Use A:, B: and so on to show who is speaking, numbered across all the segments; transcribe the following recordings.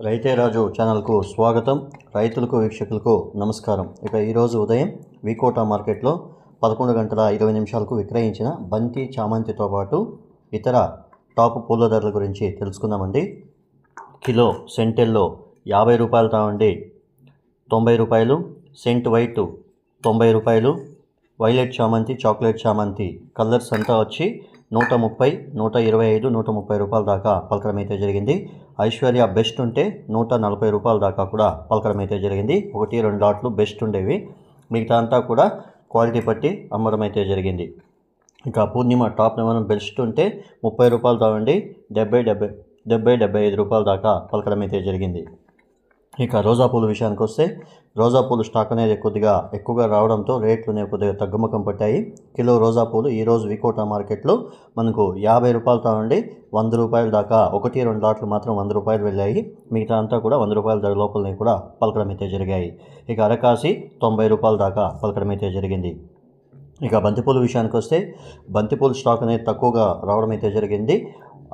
A: రైతే రాజు ఛానల్కు స్వాగతం. రైతులకు వీక్షకులకు నమస్కారం. ఇక ఈరోజు ఉదయం వికోటా మార్కెట్లో పదకొండు గంటల ఇరవై నిమిషాలకు విక్రయించిన బంతి చామంతితో పాటు ఇతర టాప్ పూల ధరల గురించి తెలుసుకుందామండి. కిలో సెంటెల్లో యాభై రూపాయలు తావండి తొంభై రూపాయలు సెంట్ వైట్ తొంభై రూపాయలు వైలెట్ చామంతి చాక్లెట్ చామంతి కలర్స్ అంతా వచ్చి నూట ముప్పై నూట ఇరవై ఐదు నూట ముప్పై రూపాయల దాకా పలకడం అయితే జరిగింది. ఐశ్వర్య బెస్ట్ ఉంటే నూట నలభై రూపాయల దాకా కూడా పలకడం అయితే జరిగింది. ఒకటి రెండు లాట్లు బెస్ట్ ఉండేవి. మిగతా అంతా కూడా క్వాలిటీ బట్టి అమ్మడం అయితే జరిగింది. ఇంకా పూర్ణిమ టాప్ నెంబర్ బెస్ట్ ఉంటే ముప్పై రూపాయలు తాగండి. డెబ్బై డెబ్బై డెబ్బై డెబ్బై ఐదు రూపాయల దాకా పలకడం అయితే జరిగింది. ఇక రోజా పూల విషయానికి వస్తే రోజా పూలు స్టాక్ అనేది కొద్దిగా ఎక్కువగా రావడంతో రేట్లు అనేవి కొద్దిగా తగ్గుముఖం పట్టాయి. కిలో రోజా పూలు ఈరోజు వికోటా మార్కెట్లో మనకు యాభై రూపాయలతో నుండి వంద రూపాయల దాకా ఒకటి రెండు లాట్లు మాత్రం వంద రూపాయలు వెళ్ళాయి. మిగతా అంతా కూడా వంద రూపాయల ధర లోపలనే కూడా పలకడం అయితే జరిగాయి. ఇక అరకాసి తొంభై రూపాయల దాకా పలకడం అయితే జరిగింది. ఇక బంతిపూల విషయానికి వస్తే బంతిపూల స్టాక్ అనేది తక్కువగా రావడం అయితే జరిగింది.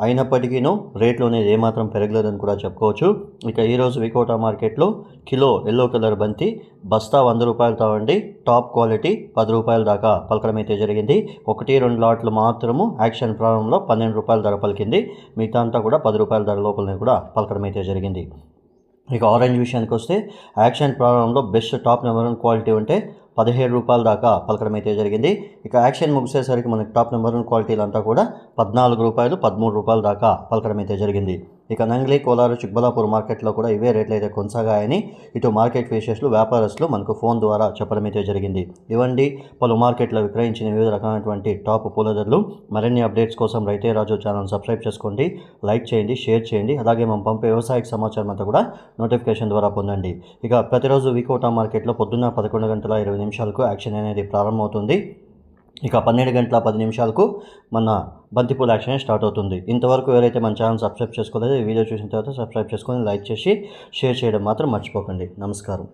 A: అయినప్పటికీను రేట్లు అనేది ఏమాత్రం పెరగలేదని కూడా చెప్పుకోవచ్చు. ఇక ఈరోజు వికోటా మార్కెట్లో కిలో ఎల్లో కలర్ బంతి బస్తా వంద రూపాయలు తావండి. టాప్ క్వాలిటీ పది రూపాయల దాకా పలకడం అయితే జరిగింది. ఒకటి రెండు లాట్లు మాత్రము యాక్షన్ ప్రారంభంలో పన్నెండు రూపాయల ధర పలికింది. మిగతా అంతా కూడా పది రూపాయల ధర లోపలనే కూడా పలకడం అయితే జరిగింది. ఇక ఆరెంజ్ విషయానికి వస్తే యాక్షన్ ప్రారంభంలో best top number one quality ఉంటే పదిహేడు రూపాయల దాకా పలకడం అయితే జరిగింది. ఇక యాక్షన్ ముగిసేసరికి మనకి టాప్ నెంబర్ వన్ క్వాలిటీలు అంతా కూడా పద్నాలుగు రూపాయలు పదమూడు రూపాయల దాకా పలకడం అయితే జరిగింది. ఇక నంగ్లీ కోలారు చిక్బలాపూర్ మార్కెట్లో కూడా ఇవే రేట్లు అయితే కొనసాగాయని ఇటు మార్కెట్ ఫేషర్స్లు వ్యాపారస్తులు మనకు ఫోన్ ద్వారా చెప్పడం అయితే జరిగింది. ఇవ్వండి పలు మార్కెట్లో విక్రయించిన వివిధ రకాలైనటువంటి టాప్ పూల ధరలు మరిన్ని అప్డేట్స్ కోసం రైతే రాజు ఛానల్ సబ్స్క్రైబ్ చేసుకోండి లైక్ చేయండి షేర్ చేయండి. అలాగే మనం పంపే వ్యవసాయ సమాచారం అంతా కూడా నోటిఫికేషన్ ద్వారా పొందండి. ఇక ప్రతిరోజు వీకోటా మార్కెట్లో పొద్దున్న పదకొండు గంటల ఇరవై నిమిషాలకు యాక్షన్ అనేది ప్రారంభమవుతుంది. ఇక పన్నెండు గంటల పది నిమిషాలకు మన బంతిపూల యాక్షన్ స్టార్ట్ అవుతుంది. ఇంతవరకు ఎవరైతే మన ఛానల్ సబ్స్క్రైబ్ చేసుకోలేదో ఈ వీడియో చూసిన తర్వాత సబ్స్క్రైబ్ చేసుకొని లైక్ చేసి షేర్ చేయడం మాత్రం మర్చిపోకండి. నమస్కారం.